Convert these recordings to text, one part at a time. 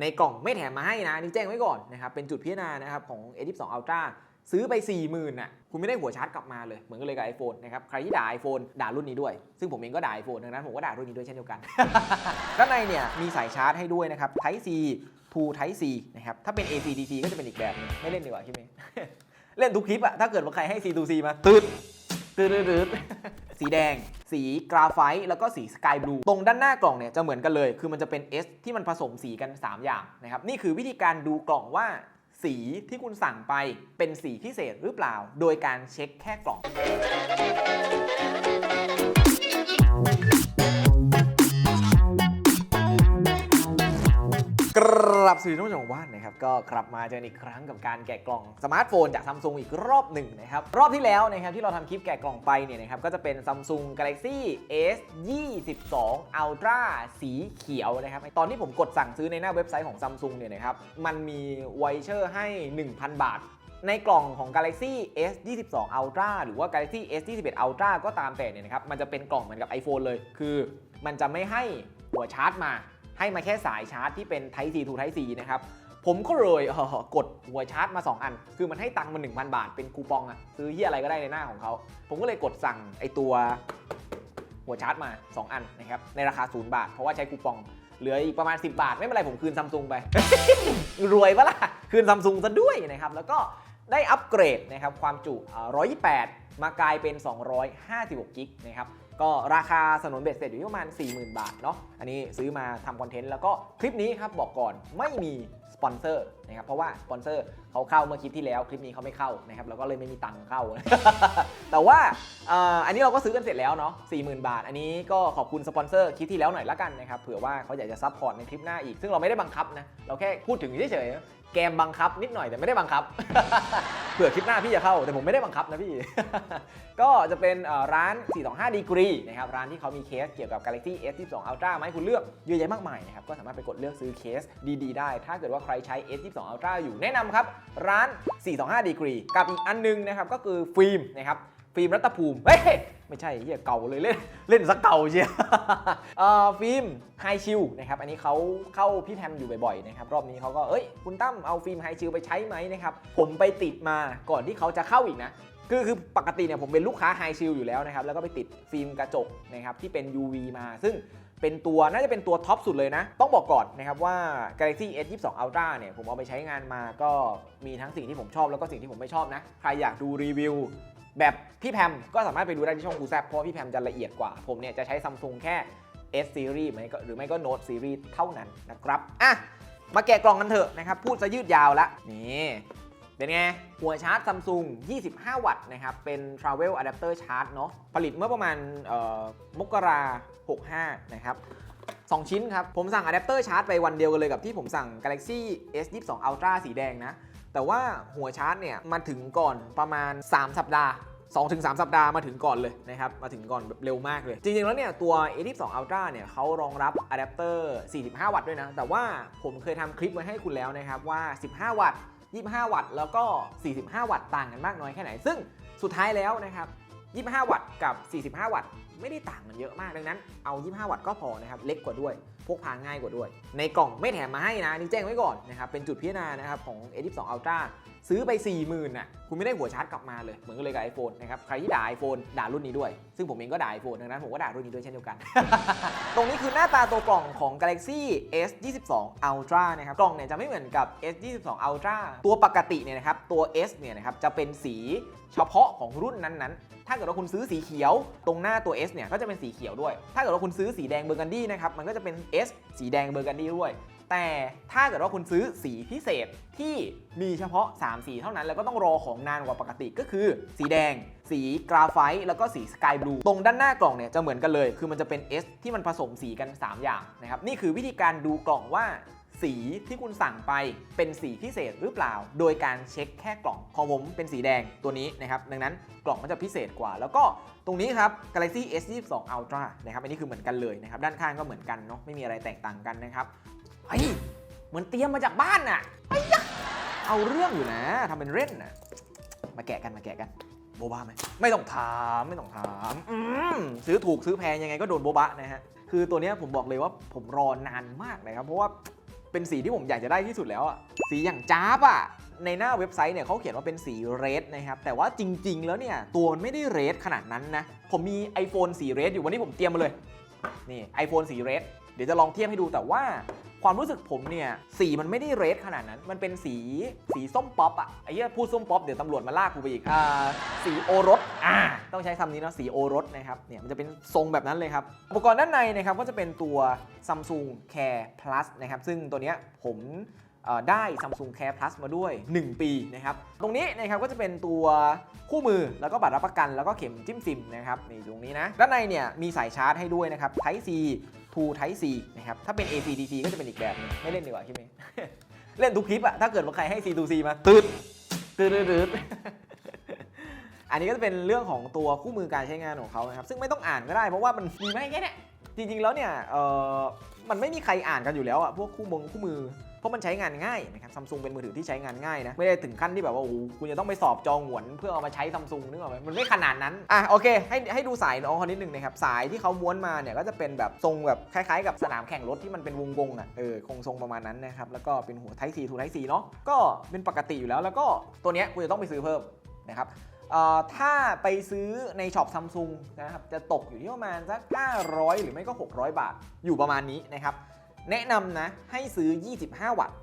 ในกล่องไม่แถมมาให้นะนี่แจ้งไว้ก่อนนะครับเป็นจุดพิจารณานะครับของ A12 Ultra ซื้อไป 40,000น่ะคุณไม่ได้หัวชาร์จกลับมาเลย เหมือนกันเลยกับ iPhone นะครับ ใครที่ด่า iPhone ด่ารุ่นนี้ด้วย ซึ่งผมเองก็ด่า iPhone ดังนั้นผมก็ด่ารุ่นนี้ด้วยเช่นเดียวกัน ด้านในเนี่ยมีสายชาร์จให้ด้วยนะครับ Type C to Type C นะครับ ถ้าเป็น AC DC ก็จะเป็นอีกแบบหนึงไม่เล่นดีกว่าใช่ไหมเล่นทุกคลิปอะถ้าเกิดว่าใครให้ C to C มาตืดตืดตืด สีแดง สีกราไฟต์แล้วก็สีสกายบลูตรงด้านหน้ากล่องเนี่ยจะเหมือนกันเลย คือมันจะเป็น S ที่มันผสมสีกัน 3 อย่างนะครับนี่คือวิธีการดูกล่องว่า สีที่คุณสั่งไปเป็นสีพิเศษหรือเปล่า โดยการเช็คแค่กล่อง กรับสวัสดีท่านผู้ชมของบ้านนะครับก็กลับมาเจออีกครั้งกับการแกะกล่องสมาร์ทโฟนจากซัมซุงอีกรอบหนึ่งนะครับรอบที่แล้วนะครับที่เราทำคลิปแกะกล่องไปเนี่ยนะครับก็จะเป็น Samsung Galaxy S 22 Ultra สีเขียวนะครับตอนที่ผมกดสั่งซื้อในหน้าเว็บไซต์ของ Samsung เนี่ยนะครับมันมีไวเชอร์ให้ 1,000 บาทในกล่องของ Galaxy S 22 Ultra หรือว่า Galaxy S 21 Ultra ก็ตามแต่เนี่ยนะครับมันจะเป็นกล่องเหมือนกับ iPhone เลย คือ มันจะไม่ให้หัวชาร์จมา ให้มาแค่สายชาร์จที่เป็น Type C to Type C นะครับผมก็เลยเออกดหัวชาร์จมา 2 อัน คือมันให้ตังค์มา 1,000 บาท เป็นคูปองอะซื้อเฮียอะไรก็ได้ในหน้าของเขา ผมก็เลยกดสั่งไอตัวหัวชาร์จมา 2 อันนะครับ ในราคา 0 บาท เพราะว่าใช้คูปอง เหลืออีกประมาณ 10 บาท ไม่เป็นไรผมคืนซัมซุงไป รวยปะล่ะ คืนซัมซุงซะด้วยนะครับ แล้วก็ได้อัปเกรดนะครับความจุ 128 มากลายเป็น 256 กิกนะครับ ก็ราคาสนนเบ็ดเสร็จอยู่ที่ประมาณ 40,000 บาทเนาะอันนี้ซื้อมาทำคอนเทนต์แล้วก็คลิปนี้ครับบอกก่อนไม่มีสปอนเซอร์นะครับเพราะว่าสปอนเซอร์เขาเข้าเมื่อคลิปที่แล้วคลิปนี้เขาไม่เข้านะครับแล้วก็เลยไม่มีตังค์เข้า แต่ว่าอันนี้เราก็ซื้อกันเสร็จแล้วเนาะ40,000บาท อันนี้ก็ขอบคุณสปอนเซอร์คลิปที่แล้วหน่อยละกันนะครับเผื่อว่าเขาอยากจะซัพพอร์ตในคลิปหน้าอีกซึ่งเราไม่ได้บังคับนะเราแค่พูดถึงเฉยๆแกมบังคับนิดหน่อยแต่ไม่ได้บังคับเผื่อคลิปหน้าพี่จะเข้า แต่ผมไม่ได้บังคับนะพี่ ก็จะเป็นเอ่อร้าน 425ดีกรีนะครับร้านที่เขามีเคสเกี่ยวกับ Galaxy S22 Ultra มาให้คุณเลือกเยอะแยะมากมายนะครับก็สามารถไปกดเลือกซื้อเคสดีๆ ได้ ถ้าเกิดว่าใครใช้ S22 Ultra อยู่แนะนำครับร้าน 425ดีกรีกับอีกอันนึงนะครับก็คือฟิล์มนะครับฟิล์มรัตภูมิ เฮ้ย ไม่ใช่เฮียเก่าเลยเล่นเล่นสักเก่าเชียวเอ่อฟิล์มไฮชิลนะครับ อันนี้เขาเข้าพี่แพมอยู่บ่อยๆนะครับ รอบนี้เขาก็ เอ้ย คุณตั้มเอาฟิล์มไฮชิลไปใช้ไหมนะครับ ผมไปติดมาก่อนที่เขาจะเข้าอีกนะ คือคือปกติเนี่ยผมเป็นลูกค้าไฮชิลอยู่แล้วนะครับ แล้วก็ไปติดฟิล์มกระจกนะครับที่เป็น UV มา ซึ่ง เป็นตัวน่าจะเป็นตัวท็อปสุดเลยนะ ต้องบอกก่อนนะครับว่า Galaxy S22 Ultra เนี่ยผมเอาไปใช้งานมาก็มีทั้งสิ่งที่ผมชอบแล้วก็สิ่งที่ผมไม่ชอบนะ ใครอยากดูรีวิวแบบพี่แพมก็สามารถไปดูได้ที่ช่องคูแซบเพราะพี่แพมจะละเอียดกว่า ผมเนี่ยจะใช้ซัมซุงแค่ S Series ไหมก็หรือไม่ก็ Note Series เท่านั้นนะครับอะมาแกะกล่องกันเถอะนะครับพูดซะยืดยาวละนี่ เป็นไง หัวชาร์จซัมซุง25 วัตต์นะครับ เป็น Travel Adapter Charge เนาะผลิตเมื่อประมาณมกรา65 นะครับ 2 ชิ้นครับ ผมสั่งอะแดปเตอร์ชาร์จไปวันเดียวกันเลยกับที่ผมสั่ง Galaxy S22 Ultra สีแดงนะ แต่ว่าหัวชาร์จเนี่ยมาถึงก่อนประมาณ 3 สัปดาห์2-3สัปดาห์มาถึงก่อนเลยนะครับ มาถึงก่อนแบบเร็วมากเลย จริง ๆ แล้วเนี่ย ตัว A22 Ultra เนี่ยเขารองรับอะแดปเตอร์ 45 วัตต์ด้วยนะ แต่ว่าผมเคยทำคลิปไว้ให้คุณแล้วนะครับว่า 15 วัตต์ 25 วัตต์ แล้วก็ 45 วัตต์ต่างกันมากน้อยแค่ไหน ซึ่งสุดท้ายแล้วนะครับ 25 วัตต์กับ 45 วัตต์ ไม่ได้ต่างกันเยอะมากดังนั้น เอา 25 วัตต์ก็พอนะครับ เล็กกว่าด้วย พกพาง่ายกว่าด้วย ในกล่องไม่แถมมาให้นะนี่แจ้งไว้ก่อนนะครับ เป็นจุดพิจารณานะครับของ A12 Ultra ซื้อไป 40,000น่ะคุณไม่ได้หัวชาร์จกลับมาเลย เหมือนกันเลยกับ iPhone นะครับ ใครที่ด่า iPhone ด่ารุ่นนี้ด้วย ซึ่งผมเองก็ด่า iPhone ดังนั้นผมก็ด่ารุ่นนี้ด้วยเช่นเดียวกัน ตรงนี้คือหน้าตาตัวกล่องของ Galaxy S22 Ultra นะครับ กล่องเนี่ยจะไม่เหมือนกับ S22 Ultra ตัวปกติเนี่ยนะครับ ตัว S เนี่ยนะครับ จะเป็นสีเฉพาะของรุ่นนั้นๆ ถ้าเกิดว่าคุณซื้อสีเขียว ตรงหน้าตัว S เนี่ยก็จะเป็นสีเขียวด้วย ถ้าเกิดว่าคุณซื้อสีแดงเบอร์กันดี้นะครับ มันก็จะเป็น S สีแดงเบอร์กันดี้ด้วย แต่ถ้าเกิดว่าคุณซื้อสีพิเศษที่มีเฉพาะ 3 สีเท่านั้น แล้วก็ต้องรอของนานกว่าปกติก็คือ สีแดง สีกราไฟต์แล้วก็สีสกายบลูตรงด้านหน้ากล่องเนี่ยจะเหมือนกันเลย คือมันจะเป็น S ที่มันผสมสีกัน 3 อย่างนะครับนี่คือวิธีการดูกล่องว่าสีที่คุณสั่งไปเป็นสีพิเศษหรือเปล่า โดยการเช็คแค่กล่องของผมเป็นสีแดงตัวนี้นะครับ ดังนั้นกล่องมันจะพิเศษกว่า แล้วก็ตรงนี้ครับ Galaxy S22 Ultra นะครับ อันนี้คือเหมือนกันเลยนะครับ ด้านข้างก็เหมือนกันเนาะ ไม่มีอะไรแตกต่างกันนะครับ เฮ้ยเหมือนเตรียมมาจากบ้านน่ะไอ้ยะเอาเรื่องอยู่นะทำเป็นเล่นน่ะมาแกะกันมาแกะกัน โบบาไหมไม่ต้องถามไม่ต้องถามอืมซื้อถูกซื้อแพงยังไงก็โดนโบบะนะฮะคือตัวเนี้ยผมบอกเลยว่าผมรอนานมากเลยครับเพราะว่าเป็นสีที่ผมอยากจะได้ที่สุดแล้วอะสีอย่างจ้าบอะในหน้าเว็บไซต์เนี่ยเขาเขียนว่าเป็นสีเรดนะครับ แต่ว่าจริง ๆ แล้วเนี่ย ตัวมันไม่ได้เรดขนาดนั้นนะ ผมมี iPhone สีเรดอยู่วันนี้ผมเตรียมมาเลย นี่ iPhone สีเรดเดี๋ยวจะลองเทียบให้ดูแต่ว่า ความรู้สึกผมเนี่ยสีมันไม่ได้เรดขนาดนั้น มันเป็นสีสีส้มป๊อปอะไอ้เหี้ยพูดส้มป๊อปเดี๋ยวตำรวจมาลากกูไปอีกอ่าสีโอรสอ่าต้องใช้คำนี้เนาะสีโอรสนะครับเนี่ยมันจะเป็นทรงแบบนั้นเลยครับอุปกรณ์ด้านในนะครับก็จะเป็นตัว Samsung Care Plus นะครับซึ่งตัวเนี้ยผมได้ Samsung Care Plus มาด้วย 1 ปีนะครับ ตรงนี้นะครับก็จะเป็นตัวคู่มือแล้วก็บัตรรับประกัน แล้วก็เข็มจิ้มซิมนะครับนี่ตรงนี้นะ ด้านในเนี่ยมีสายชาร์จให้ด้วยนะครับ Type C to Type C นะครับ ถ้าเป็น AC DC ก็จะเป็นอีกแบบหนึงไม่เล่นดีกว่าใช่ไหมเล่นทุกคลิปอะถ้าเกิดว่าใครให้ C to C มาตืดตืดตืดตืดอันนี้ก็จะเป็นเรื่องของตัวคู่มือการใช้งานของเขานะครับ ซึ่งไม่ต้องอ่านก็ได้เพราะว่ามันมีไม่แค่เนี้ยจริงๆแล้วเนี่ยเออมันไม่มีใครอ่านกันอยู่แล้วอะพวกคู่มงคู่มือเพ ราะมันใช้งานง่ายนะครับซัมซุงเป็นมือถือที่ใช้งานง่ายนะไม่ได้ถึงขั้นที่แบบว่าโอ้โหคุณจะต้องไปสอบจองหวนเพื่อเอามาใช้ซัมซุงนึกออกไหมมันไม่ขนาดนั้นอะโอเคให้ให้ดูสายน้องเขานิดนึงนะครับสายที่เขาม้วนมาเนี่ยก็จะเป็นแบบทรงแบบคล้ายๆ กับสนามแข่งรถที่มันเป็นวงวงๆอะเออคงทรงประมาณนั้นนะครับแล้วก็เป็นหัวไทซีทูไทซีเนาะก็เป็นปกติอยู่แล้ว แล้วก็ตัวเนี้ยคุณจะต้องไปซื้อเพิ่มนะครับถ้าไปซื้อในช็อปซัมซุงนะครับจะตกอยู่ที่ประมาณสัก 500 หรือไม่ก็ 600 บาทอยู่ประมาณนี้นะครับ แนะนำนะให้ซื้อ 25 วัตต์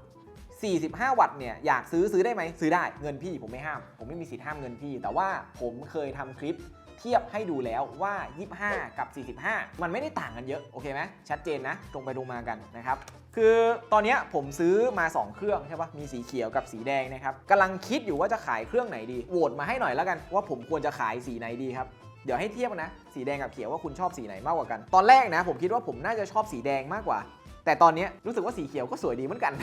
45 วัตต์เนี่ยอยากซื้อซื้อได้ไหมซื้อได้เงินพี่ผมไม่ห้าม ผมไม่มีสิทธิ์ห้ามเงินพี่ แต่ว่าผมเคยทำคลิปเทียบให้ดูแล้วว่า 25 กับ 45 มันไม่ได้ต่างกันเยอะ โอเคไหมชัดเจนนะ ตรงไปตรงมากันนะครับ คือตอนนี้ผมซื้อมา 2 เครื่องใช่ปะมีสีเขียวกับสีแดงนะครับกำลังคิดอยู่ว่าจะขายเครื่องไหนดี โหวตมาให้หน่อยแล้วกัน ว่าผมควรจะขายสีไหนดีครับ เดี๋ยวให้เทียบนนะสีแดงกับเขียวว่าคุณชอบสีไหนมากกว่ากัน ตอนแรกนะ ผมคิดว่าผมน่าจะชอบสีแดงมากกว่า แต่ตอนนี้รู้สึกว่าสีเขียวก็สวยดีเหมือนกัน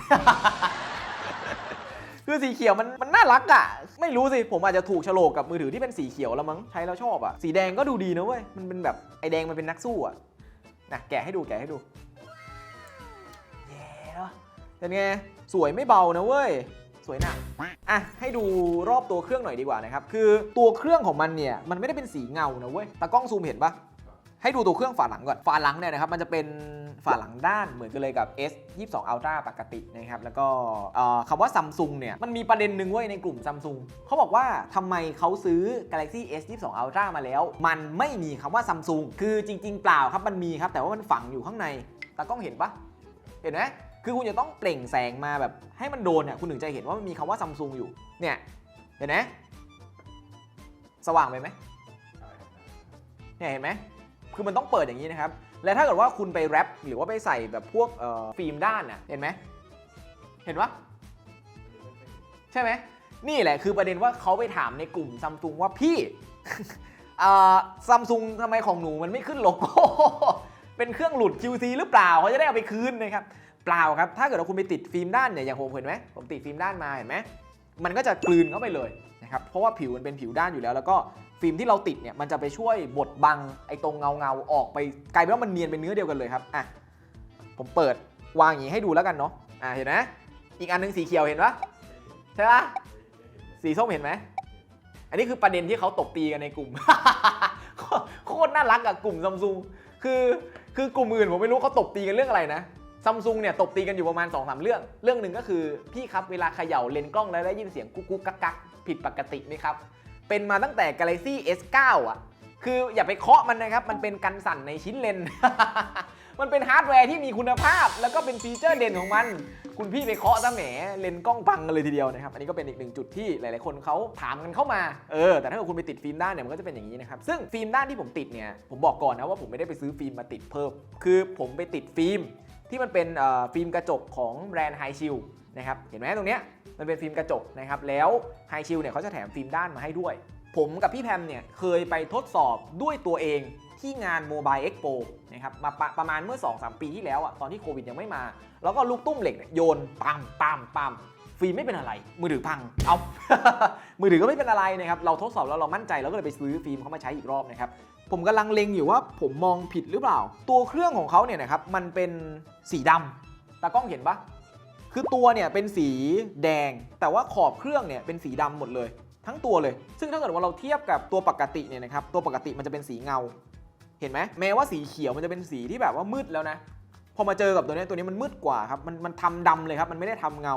คือสีเขียวมันมันน่ารักอะไม่รู้สิผมอาจจะถูกโฉลกกับมือถือที่เป็นสีเขียวแล้วมั้งใช้แล้วชอบอะสีแดงก็ดูดีนะเว้ย มันเป็นแบบไอแดงมันเป็นนักสู้อะนะแกะให้ดูแกะให้ดูเย้เนอะเป็นไงสวยไม่เบานะเว้ยสวยหนักอะ ให้ดูรอบตัวเครื่องหน่อยดีกว่านะครับ คือตัวเครื่องของมันเนี่ย มันไม่ได้เป็นสีเงานะเว้ย ตากล้องซูมเห็นปะ ให้ดูตัวเครื่องฝาหลังก่อน ฝาหลังเนี่ยนะครับมันจะเป็นฝาหลังด้านเหมือนกันเลยกับ S 22 Ultra ปกตินะครับ แล้วก็คำว่าซัมซุงเนี่ย มันมีประเด็นหนึ่งเว้ยในกลุ่มซัมซุงเขาบอกว่าทำไมเขาซื้อ Galaxy S 22 Ultra มาแล้ว มันไม่มีคำว่าซัมซุงคือจริง ๆ เปล่าครับมันมีครับ แต่ว่ามันฝังอยู่ข้างในตากล้องเห็นปะเห็นไหมคือคุณจะต้องเปล่งแสงมาแบบให้มันโดนเนี่ยคุณถึงจะเห็นว่ามันมีคำว่าซัมซุงอยู่เนี่ยเห็นไหมสว่างไปไหมเนี่ยเห็นไหม คือมันต้องเปิดอย่างนี้นะครับ และถ้าเกิดว่าคุณไปแรปหรือว่าไปใส่แบบพวกฟิล์มด้านน่ะเห็นไหมเห็นปะใช่ไหมนี่แหละคือประเด็นว่าเขาไปถามในกลุ่มซัมซุงว่าพี่ซัมซุงทำไมของหนูมันไม่ขึ้นโลโก้เป็นเครื่องหลุด QC หรือเปล่าเขาจะได้เอาไปคืนนะครับเปล่าครับ ถ้าเกิดว่าคุณไปติดฟิล์มด้านเนี่ยอย่างผมเห็นไหมผมติดฟิล์มด้านมาเห็นไหมมันก็จะกลืนเข้าไปเลยนะครับเพราะว่าผิวมันเป็นผิวด้านอยู่แล้ว แล้วก็ ฟิล์มที่เราติดเนี่ยมันจะไปช่วยบดบังไอ้ตรงเงาเงาๆออกไปกลายเป็นว่ามันเนียนเป็นเนื้อเดียวกันเลยครับอะผมเปิดวางอย่างนี้ให้ดูแล้วกันเนาะอะเห็นไหมอีกอันหนึงสีเขียวเห็นปะใช่ปะสีส้มเห็นไหมอันนี้คือประเด็นที่เขาตบตีกันในกลุ่ม โคตรน่ารักอะกลุ่มซัมซุงคือคือกลุ่มอื่นผมไม่รู้เขาตบตีกันเรื่องอะไรนะซัมซุงเนี่ยตบตีกันอยู่ประมาณ2อสเรื่อง เรื่องหนึ่งก็คือพี่ครับเวลาเขย่าเลนส์กล้องแล้วได้ยินเสียงกุ๊กกุ๊กกักกักผิดปกติไหมครับ เป็นมาตั้งแต่ Galaxy S9 อะ คืออย่าไปเคาะมันนะครับ มันเป็นกันสั่นในชิ้นเลน มันเป็นฮาร์ดแวร์ที่มีคุณภาพ แล้วก็เป็นฟีเจอร์เด่นของมัน คุณพี่ไปเคาะซะแหม เลนกล้องพังกันเลยทีเดียวนะครับ อันนี้ก็เป็นอีกหนึ่งจุดที่หลาย ๆ คนเขาถามกันเข้ามา เออ แต่ถ้าเกิดคุณไปติดฟิล์มด้านเนี่ย มันก็จะเป็นอย่างนี้นะครับ ซึ่งฟิล์มด้านที่ผมติดเนี่ย ผมบอกก่อนนะว่าผมไม่ได้ไปซื้อฟิล์มมาติดเพิ่ม คือผมไปติดฟิล์มที่มันเป็นฟิล์มกระจกของแบรนด์ไฮชิล นะครับเห็นไหมตรงเนี้ยมันเป็นฟิล์มกระจกนะครับแล้วไฮชิลเนี่ยเขาจะแถมฟิล์มด้านมาให้ด้วย ผมกับพี่แพมเนี่ยเคยไปทดสอบด้วยตัวเองที่งาน Mobile Expo นะครับมาปะประมาณเมื่อ 2-3 ปีที่แล้วอะตอนที่โควิดยังไม่มา แล้วก็ลูกตุ้มเหล็กเนี่ยโยนปัมปัมปัมฟิล์มไม่เป็นอะไร มือถือพัง เอา มือถือก็ไม่เป็นอะไรนะครับ เราทดสอบแล้วเรามั่นใจเราก็เลยไปซื้อฟิล์มเขามาใช้อีกรอบนะครับ ผมกำลังเลงอยู่ว่าผมมองผิดหรือเปล่า ตัวเครื่องของเขาเนี่ยนะครับ มันเป็นสีดำตากล้องเห็นปะ คือตัวเนี่ยเป็นสีแดง แต่ว่าขอบเครื่องเนี่ยเป็นสีดำหมดเลย ทั้งตัวเลย ซึ่งถ้าเกิดว่าเราเทียบกับตัวปกติเนี่ยนะครับตัวปกติมันจะเป็นสีเงา เห็นไหมแม้ว่าสีเขียวมันจะเป็นสีที่แบบว่ามืดแล้วนะพอมาเจอกับตัวนี้ตัวนี้มันมืดกว่าครับมันมันทำดำเลยครับ มันไม่ได้ทำเงา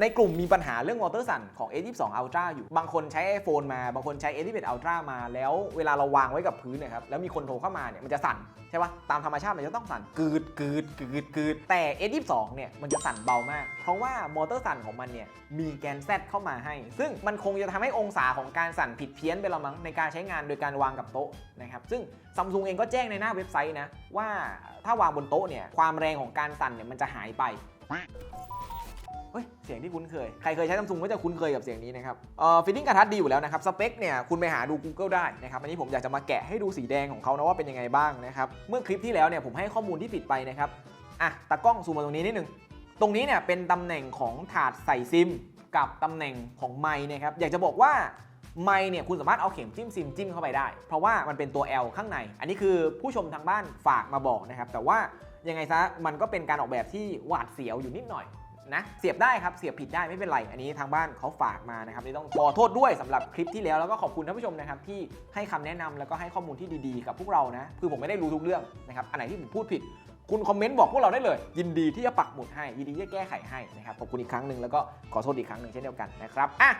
ในกลุ่มมีปัญหาเรื่องวอเตอร์สันของ A22 Ultra อยู่ บางคนใช้ iPhone มา บางคนใช้ A21 Ultra มา แล้วเวลาเราวางไว้กับพื้นนะครับ แล้วมีคนโทรเข้ามาเนี่ยมันจะสั่นใช่ปะตามธรรมชาติมันจะต้องสั่นกึดกึดกึดกึดแต่ A22 เนี่ยมันจะสั่นเบามาก เพราะว่ามอเตอร์สั่นของมันเนี่ยมีแกน Z เข้ามาให้ ซึ่งมันคงจะทำให้องศาของการสั่นผิดเพี้ยนไปละมั้งในการใช้งานโดยการวางกับโต๊ะนะครับซึ่งซัมซุงเองก็แจ้งในหน้าเว็บไซต์นะว่าถ้าวางบนโต๊ะเนี่ยความแรงของการสั่นเนี่ยมันจะหายไป เฮ้ยเสียงที่คุ้นเคย ใครเคยใช้ซัมซุงก็จะคุ้นเคยกับเสียงนี้นะครับเอ่อฟิตติ้งกระทัดดีอยู่แล้วนะครับ สเปคเนี่ยคุณไปหาดู Google ได้นะครับอันนี้ผมอยากจะมาแกะให้ดูสีแดงของเขานะว่าเป็นยังไงบ้างนะครับเมื่อคลิปที่แล้วเนี่ยผมให้ข้อมูลที่ผิดไปนะครับอะตากล้องซูมมาตรงนี้นิดนึงตรงนี้เนี่ยเป็นตำแหน่งของถาดใส่ซิม กับตำแหน่งของไมค์นะครับอยากจะบอกว่าไมค์เนี่ยคุณสามารถเอาเข็มจิ้มซิมจิ้มเข้าไปได้ เพราะว่ามันเป็นตัว L ข้างใน อันนี้คือผู้ชมทางบ้านฝากมาบอกนะครับแต่ว่ายังไงซะมันก็เป็นการออกแบบที่หวาดเสียวอยู่นิดหน่อย นะเสียบได้ครับเสียบผิดได้ไม่เป็นไร อันนี้ทางบ้านเขาฝากมานะครับนี่ต้องขอโทษด้วยสำหรับคลิปที่แล้วแล้วก็ขอบคุณท่านผู้ชมนะครับที่ให้คำแนะนำแล้วก็ให้ข้อมูลที่ดีๆ กับพวกเรานะคือผมไม่ได้รู้ทุกเรื่องนะครับอันไหนที่ผมพูดผิดคุณคอมเมนต์บอกพวกเราได้เลย ยินดีที่จะปักหมุดให้ ยินดีที่จะแก้ไขให้นะครับขอบคุณอีกครั้งหนึ่งแล้วก็ขอโทษอีกครั้งหนึ่งเช่นเดียวกันนะครับอะ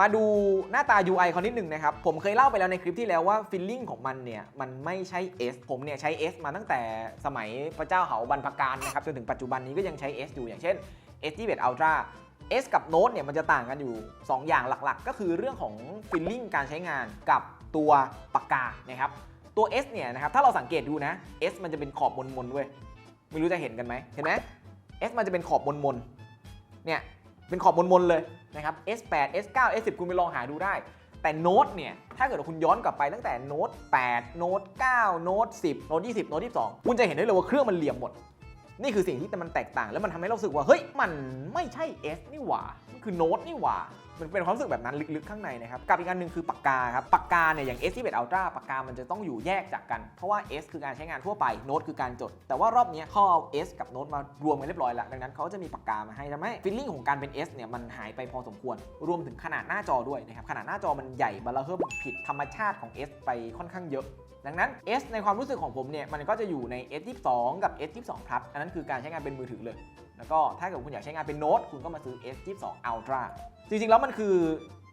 มาดูหน้าตา UI เขานิดหนึ่งนะครับ ผมเคยเล่าไปแล้วในคลิปที่แล้วว่าฟิลลิ่งของมันเนี่ย มันไม่ใช่ S ผมเนี่ยใช้ S มาตั้งแต่สมัยพระเจ้าเหาบรรพการนะครับ จนถึงปัจจุบันนี้ก็ยังใช้ S อยู่อย่างเช่น S21 Ultra S กับ Note เนี่ยมันจะต่างกันอยู่ 2 อย่างหลักๆ ก็คือเรื่องของฟิลลิ่งการใช้งานกับตัวปากกานะครับตัว S เนี่ยนะครับถ้าเราสังเกตดูนะ S มันจะเป็นขอบมนๆเว้ยไม่รู้จะเห็นกันไหมเห็นไหม S มันจะเป็นขอบมนๆเนี่ยเป็นขอบมนๆเลยนะครับ S8 S9 S10 คุณไปลองหาดูได้ แต่โน้ตเนี่ยถ้าเกิดคุณย้อนกลับไปตั้งแต่โน้ต8โน้ต9โน้ต10โน้ต20โน้ต22 คุณจะเห็นได้เลยว่าเครื่องมันเหลี่ยมหมด นี่คือสิ่งที่มันแตกต่าง แล้วมันทำให้เราสึกว่า เฮ้ย มันไม่ใช่ S นี่หว่า มันคือโน้ตนี่หว่า มันเป็นความรู้สึกแบบนั้นลึกๆข้างในนะครับ กับอีกอันหนึ่งคือปากกาครับ ปากกาเนี่ยอย่าง S21 Ultra ปากกามันจะต้องอยู่แยกจากกัน เพราะว่า S คือการใช้งานทั่วไป โน้ตคือการจด แต่ว่ารอบนี้เขาเอา S กับโน้ตมารวมกันเรียบร้อยแล้ว ดังนั้นเขาจะมีปากกามาให้ทำให้ฟีลลิ่งของการเป็น S เนี่ยมันหายไปพอสมควร รวมถึงขนาดหน้าจอด้วยนะครับ ขนาดหน้าจอมันใหญ่บาลาเฮิ่มผิดธรรมชาติของ S ไปค่อนข้างเยอะ ดังนั้น S ในความรู้สึกของผมเนี่ยมันก็จะอยู่ใน S22 กับ S22 Plus อันนั้นคือการใช้งานเป็นมือถือเลย แล้วก็ถ้าเกิดคุณอยากใช้งานเป็นโน้ตคุณก็มาซื้อ S22 Ultra จริงๆแล้วมันคือ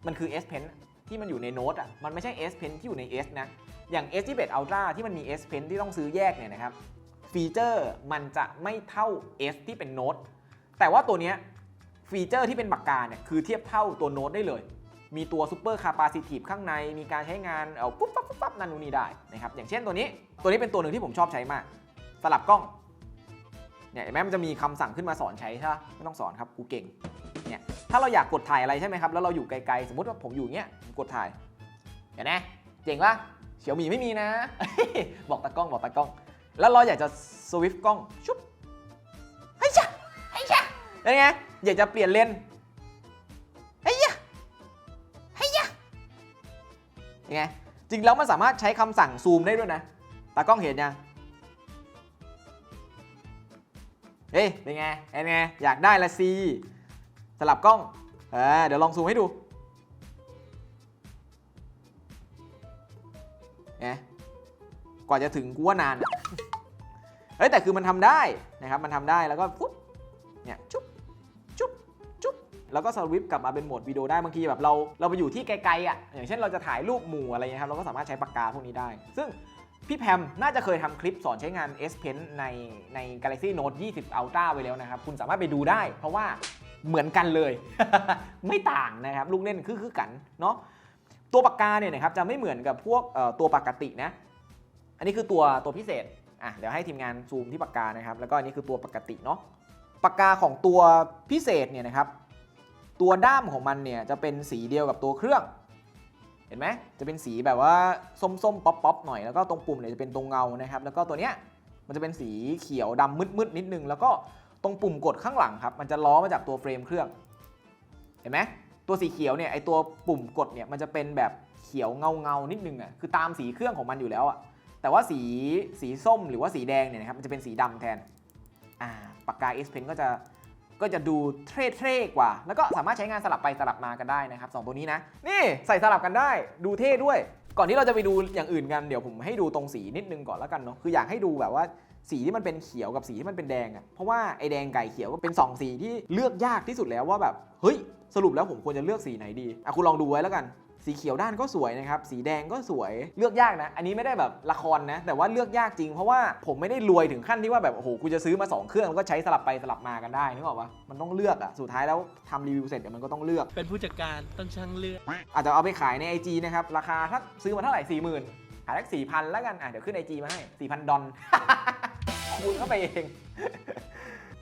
มันคือ S Pen ที่มันอยู่ในโน้ตอะมันไม่ใช่ S Pen ที่อยู่ใน S นะอย่าง S21 Ultra ที่มันมี S Pen ที่ต้องซื้อแยกเนี่ยนะครับฟีเจอร์มันจะไม่เท่า S ที่เป็นโน้ตแต่ว่าตัวเนี้ยฟีเจอร์ที่เป็นปากกาเนี่ยคือเทียบเท่าตัวโน้ตได้เลย มีตัว Super Capacitive ข้างใน มีการใช้งานเอาปุ๊บปั๊บปุ๊บปั๊บนันนูนนี่ได้นะครับอย่างเช่นตัวนี้ตัวนี้เป็นตัวหนึ่งที่ผมชอบใช้มาก สลับกล้องเนี่ยเห็นไหมมันจะมีคำสั่งขึ้นมาสอนใช้ใช่ไหมไม่ต้องสอนครับกูเก่งเนี่ยถ้าเราอยากกดถ่ายอะไรใช่ไหมครับแล้วเราอยู่ไกลๆ สมมติว่าผมอยู่เงี้ยกดถ่ายเห็นไหมเจ๋งปะเฉียวมีไม่มีนะ บอกตากล้องบอกตากล้อง แล้วเราอยากจะสวิฟต์กล้องชุบไอ้ยะไอ้ยะยังไงอยากจะเปลี่ยนเลน ยังไงจริงแล้วมันสามารถใช้คำสั่งซูมได้ด้วยนะตากล้องเห็นยังเฮ้ยเป็นไงเป็นไงอยากได้ละสิสลับกล้องเออเดี๋ยวลองซูมให้ดูไงกว่าจะถึงกูว่านานเฮ้ยแต่คือมันทำได้นะครับมันทำได้แล้วก็ฟุ๊บ แล้วก็สวิปกลับมาเป็นโหมดวิดีโอได้บางทีแบบเราเราไปอยู่ที่ไกลๆอะอย่างเช่นเราจะถ่ายรูปหมู่อะไรเงี้ยครับเราก็สามารถใช้ปากกาพวกนี้ได้ ซึ่งพี่แพมน่าจะเคยทำคลิปสอนใช้งาน S Pen ในใน Galaxy Note 20 Ultra ไว้แล้วนะครับ คุณสามารถไปดูได้ เพราะว่าเหมือนกันเลย ไม่ต่างนะครับ ลูกเล่นคือคือกันเนาะตัวปากกาเนี่ยนะครับจะไม่เหมือนกับพวกตัวปกตินะ อันนี้คือตัวตัวพิเศษอะเดี๋ยวให้ทีมงานซูมที่ปากกานะครับ แล้วก็อันนี้คือตัวปกติเนาะปากกาของตัวพิเศษเนี่ยนะครับ ตัวด้ามของมันเนี่ยจะเป็นสีเดียวกับตัวเครื่อง เห็นไหมจะเป็นสีแบบว่าส้มๆ ป๊อปๆหน่อยแล้วก็ตรงปุ่มเนี่ยจะเป็นตรงเงานะครับ แล้วก็ตัวเนี้ยมันจะเป็นสีเขียวดำมืดๆนิดนึง แล้วก็ตรงปุ่มกดข้างหลังครับ มันจะล้อมาจากตัวเฟรมเครื่อง เห็นไหมตัวสีเขียวเนี่ยไอตัวปุ่มกดเนี่ยมันจะเป็นแบบเขียวเงาเงาๆนิดนึงอะคือตามสีเครื่องของมันอยู่แล้วอะแต่ว่าสีสีส้มหรือว่าสีแดงเนี่ยนะครับมันจะเป็นสีดำแทนอ่าปากกา S Pen ก็จะ ก็จะดูเท่ๆกว่า แล้วก็สามารถใช้งานสลับไปสลับมากันได้นะครับสองตัวนี้นะ นี่ใส่สลับกันได้ดูเท่ด้วย ก่อนที่เราจะไปดูอย่างอื่นกันเดี๋ยวผมให้ดูตรงสีนิดนึงก่อนแล้วกันเนาะคืออยากให้ดูแบบว่า สีที่มันเป็นเขียวกับสีที่มันเป็นแดงอะเพราะว่าไอแดงไก่เขียวก็เป็นสองสีที่เลือกยากที่สุดแล้วว่าแบบเฮ้ยสรุปแล้วผมควรจะเลือกสีไหนดีอะคุณลองดูไว้แล้วกันสีเขียวด้านก็สวยนะครับ สีแดงก็สวย เลือกยากนะ อันนี้ไม่ได้แบบละครนะ แต่ว่าเลือกยากจริง เพราะว่าผมไม่ได้รวยถึงขั้นที่ว่าแบบ โอ้โห กูจะซื้อมา 2 เครื่องแล้วก็ใช้สลับไปสลับมากันได้ นึกออกปะมันต้องเลือกอะสุดท้ายแล้วทำรีวิวเสร็จเดี๋ยวมันก็ต้องเลือก เป็นผู้จัดการต้องช่างเลือก อาจจะเอาไปขายใน IG นะครับ ราคาถ้าซื้อมาเท่าไหร่ 4 0,000ขายสักสี่พันแล้วกัน อะ เดี๋ยวขึ้น IG มาให้4,000ดอล คูณเข้าไปเอง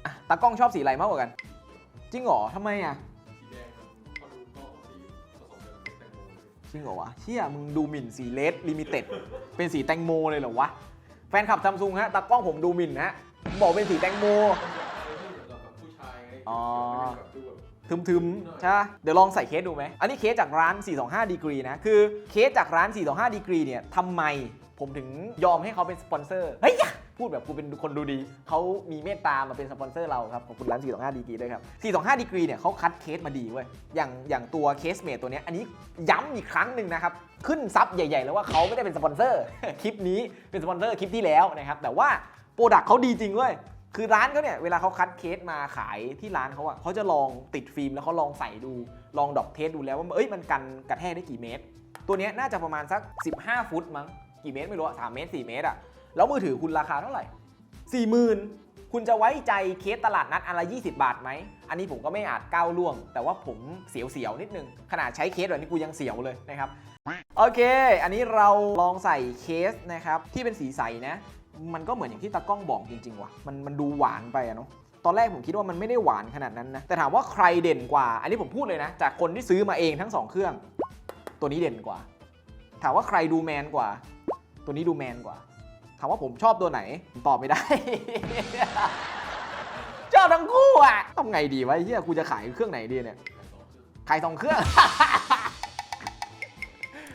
อะตากล้องชอบสีอะไรมากกว่ากัน จริงเหรอทำไมอะจริงเหรอวะเชี่ยมึงดูหมิ่นสีเลสลิมิเต็ดเป็นสีแตงโมเลยเหรอวะ แฟนคลับซัมซุงฮะตากล้องผมดูหมิ่นฮะบอกเป็นสีแตงโมอ๋อทึมๆใช่ปะเดี๋ยวลองใส่เคสดูไหม อันนี้เคสจากร้าน 425 ดีกรีนะ คือเคสจากร้าน 425 ดีกรีเนี่ยทำไมผมถึงยอมให้เขาเป็นสปอนเซอร์ เฮ้ยยะ พูดแบบกูเป็นคนดูดีเขามีเมตตามาเป็นสปอนเซอร์เราครับขอบคุณร้าน425ดีกรีด้วยครับ425ดีกรีเนี่ยเขาคัดเคสมาดีเว้ยอย่างอย่างตัวเคสเมทตัวเนี้ยอันนี้ย้ำอีกครั้งหนึ่งนะครับขึ้นซับใหญ่ๆ แล้วว่าเขาไม่ได้เป็นสปอนเซอร์คลิปนี้เป็นสปอนเซอร์คลิปที่แล้วนะครับแต่ว่าโปรดักเขาดีจริงเว้ยคือร้านเขาเนี่ยเวลาเขาคัดเคสมาขายที่ร้านเขาอะเขาจะลองติดฟิล์มแล้วเขาลองใส่ดูลองดอกเทสดูแล้วว่าเอ้ยมันกันกระแทกได้กี่เมตร ตัวเนี้ยน่าจะประมาณสัก 15 ฟุตมั้งกี่เมตรไม่รู้อะ3เมตร 4 เมตรอะ แล้วมือถือคุณราคาเท่าไหร่40,000คุณจะไว้ใจเคสตลาดนัดอันละ 20 บาทไหม อันนี้ผมก็ไม่อาจก้าวล่วง แต่ว่าผมเสียวๆนิดนึง ขนาดใช้เคสแบบนี้กูยังเสียวเลยนะครับ โอเค อันนี้เราลองใส่เคสนะครับ ที่เป็นสีใสนะ มันก็เหมือนอย่างที่ตากล้องบอกจริง ๆ ว่ะ มันมันดูหวานไปอะเนาะ ตอนแรกผมคิดว่ามันไม่ได้หวานขนาดนั้นนะ แต่ถามว่าใครเด่นกว่า อันนี้ผมพูดเลยนะ จากคนที่ซื้อมาเองทั้งสองเครื่อง ตัวนี้เด่นกว่า ถามว่าใครดูแมนกว่า ตัวนี้ดูแมนกว่า ถามว่าผมชอบตัวไหนผมตอบไม่ได้ ชอบทั้งคู่อะทำไงดีวะเฮียกูจะขายเครื่องไหนดีเนี่ยขายสองเครื่อง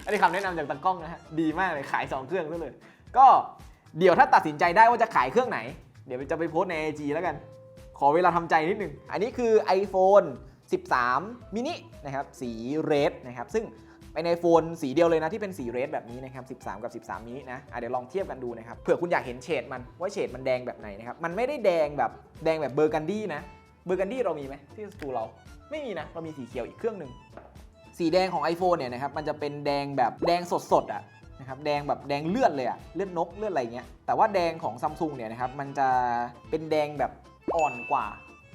อันนี้คำแนะนำจากตากล้องนะฮะ ดีมากเลยขาย2เครื่องซะเลย ก็เดี๋ยวถ้าตัดสินใจได้ว่าจะขายเครื่องไหน เดี๋ยวจะไปโพสต์ใน IG แล้วกัน ขอเวลาทำใจนิดนึง อันนี้คือ iPhone 13 mini นะครับ สีเรดนะครับ ซึ่ง เป็น iPhone สีเดียวเลยนะที่เป็นสีเรดแบบนี้นะครับ 13 กับ 13 mini นะะเดี๋ยวลองเทียบกันดูนะครับ เผื่อคุณอยากเห็นเฉดมันว่าเฉดมันแดงแบบไหนนะครับ มันไม่ได้แดงแบบแดงแบบเบอร์กันดี้นะ เบอร์กันดี้เรามีไหมที่สตูเรา ไม่มีนะ เรามีสีเขียวอีกเครื่องหนึ่ง สีแดงของ iPhone เนี่ยนะครับ มันจะเป็นแดงแบบแดงสดๆอะนะครับแดงแบบแดงเลือดเลยอะเลือดนกเลือดอะไรเงี้ยแต่ว่าแดงของซัมซุงเนี่ยนะครับมันจะเป็นแดงแบบอ่อนกว่า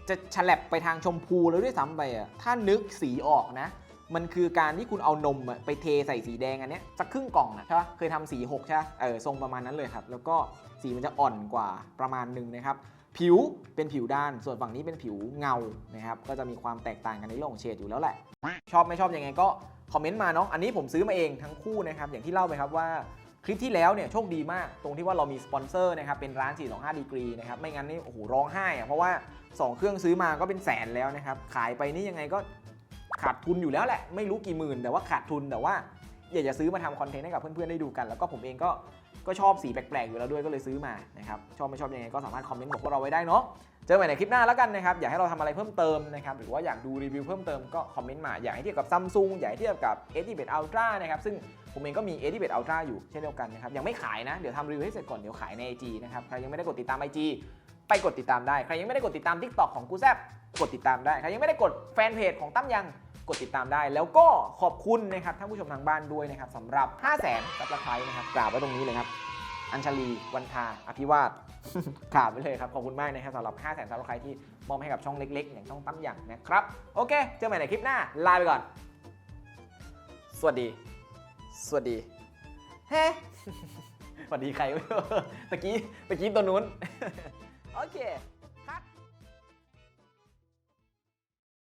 จะฉลับไปทางชมพูแล้วด้วยซ้ำไปอะถ้านึกสีออกนะ มันคือการที่คุณเอานมอะไปเทใส่สีแดงอันเนี้ยสักครึ่งกล่องนะใช่ปะเคยทำสีหกใช่ปะเออทรงประมาณนั้นเลยครับ แล้วก็สีมันจะอ่อนกว่าประมาณหนึ่งนะครับ ผิวเป็นผิวด้าน ส่วนฝั่งนี้เป็นผิวเงานะครับ ก็จะมีความแตกต่างกันในเรื่องของเฉดอยู่แล้วแหละ ชอบไม่ชอบยังไงก็คอมเมนต์มาเนาะ อันนี้ผมซื้อมาเองทั้งคู่นะครับ อย่างที่เล่าไปครับว่าคลิปที่แล้วเนี่ยโชคดีมากตรงที่ว่าเรามีสปอนเซอร์นะครับเป็นร้าน 425ดีกรีนะครับไม่งั้นนี่โอ้โหร้องไห้อะเพราะว่า 2 เครื่องซื้อมาก็เป็นแสนแล้วนะครับขายไปนี่ยังไงก็ ขาดทุนอยู่แล้วแหละ ไม่รู้กี่หมื่น แต่ว่าขาดทุนแต่ว่าอยากจะซื้อมาทำคอนเทนต์ให้กับเพื่อนๆได้ดูกัน แล้วก็ผมเองก็ก็ชอบสีแปลกๆอยู่แล้วด้วยก็เลยซื้อมานะครับชอบไม่ชอบยังไงก็สามารถคอมเมนต์บอกพวกเราไว้ได้เนาะเจอกันใหม่ในคลิปหน้าแล้วกันนะครับอยากให้เราทำอะไรเพิ่มเติมนะครับหรือว่าอยากดูรีวิวเพิ่มเติมก็คอมเมนต์มาอยากให้เทียบกับซัมซุงอยากให้เทียบกับ a 1 1 Ultra นะครับซึ่งผมเองก็มี a 1 1 Ultra อยู่เช่นเดียวกันนะครับยังไม่ขายนะเดี๋ยวทำรีวิวให้เสร็จก่อนเดี๋ยวขายใน IG นะครับใครยังไม่ได้กดติดตาม IG ไปกดติดตามได้ใครยังไม่ได้กดติดตาม TikTok ของกูแซบกดติดตามได้ใครยังไม่ได้กดแฟนเพจของตั้มยัง กดติดตามได้ แล้วก็ขอบคุณนะครับท่านผู้ชมทางบ้านด้วยนะครับสำหรับ 5 0 0 0 0 0ซับสไครต์นะครับกราบไว้ตรงนี้เลยครับ อัญชลีวันทาอภิวาสขาดไปเลยครับ ขอบคุณมากนะครับสำหรับ 5 0 0 0 0 0ซับสไครต์ที่มอบให้กับช่องเล็ก ๆ อย่างช่องตั้มหยั่งนะครับ โอเค เจอกันใหม่ในคลิปหน้าลาไปก่อน สวัสดี สวัสดีเฮ้สวัสดีใครไม่รู้ตะกี้ตะกี้ตัวนู้นโอเค